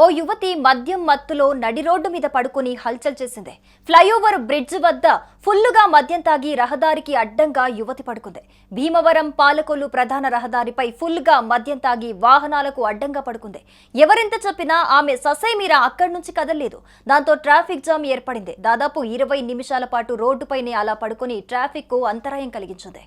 ఓ యువతి మద్యం మత్తులో నడి రోడ్డు మీద పడుకుని హల్చల్ చేసింది. ఫ్లైఓవర్ బ్రిడ్జ్ వద్ద ఫుల్లుగా మద్యం తాగి రహదారికి అడ్డంగా యువతి పడుకుంది. భీమవరం పాలకొల్లు ప్రధాన రహదారిపై ఫుల్గా మద్యం తాగి వాహనాలకు అడ్డంగా పడుకుంది. ఎవరెంత చెప్పినా ఆమె ససైమీరా అక్కడి నుంచి కదలలేదు. దాంతో ట్రాఫిక్ జామ్ ఏర్పడింది. దాదాపు ఇరవై నిమిషాల పాటు రోడ్డుపైనే అలా పడుకుని ట్రాఫిక్కు అంతరాయం కలిగించింది.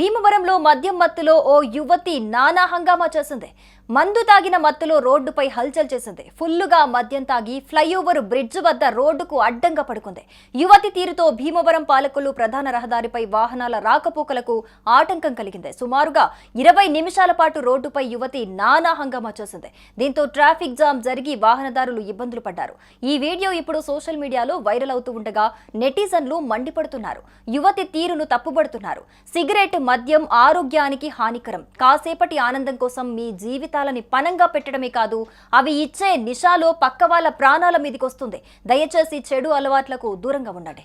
భీమవరంలో మద్యం మత్తులో ఓ యువతి నానా హంగామా చేసింది. మందు తాగిన మత్తులో రోడ్డుపై హల్చల్ చేసింది. ఫుల్లుగా మద్యం తాగి ఫ్లైఓవర్ బ్రిడ్జ్ వద్ద రోడ్డుకు అడ్డంగా పడుకుంది. యువతి తీరుతో భీమవరం పాలకులు ప్రధాన రహదారిపై వాహనాల రాకపోకలకు ఆటంకం కలిగింది. సుమారుగా ఇరవై నిమిషాల పాటు రోడ్డుపై యువతి నానా హంగామా చేసింది. దీంతో ట్రాఫిక్ జామ్ జరిగి వాహనదారులు ఇబ్బందులు పడ్డారు. ఈ వీడియో ఇప్పుడు సోషల్ మీడియాలో వైరల్ అవుతూ ఉండగా నెటిజన్లు మండిపడుతున్నారు. యువతి తీరును తప్పుబడుతున్నారు. సిగరెట్ మద్యం ఆరోగ్యానికి హానికరం. కాసేపటి ఆనందం కోసం మీ జీవితాలని పనంగా పెట్టడమే కాదు అవి ఇచ్చే నిషాలో పక్క వాళ్ళ ప్రాణాల మీదకి వస్తుంది. దయచేసి చెడు అలవాట్లకు దూరంగా ఉండండి.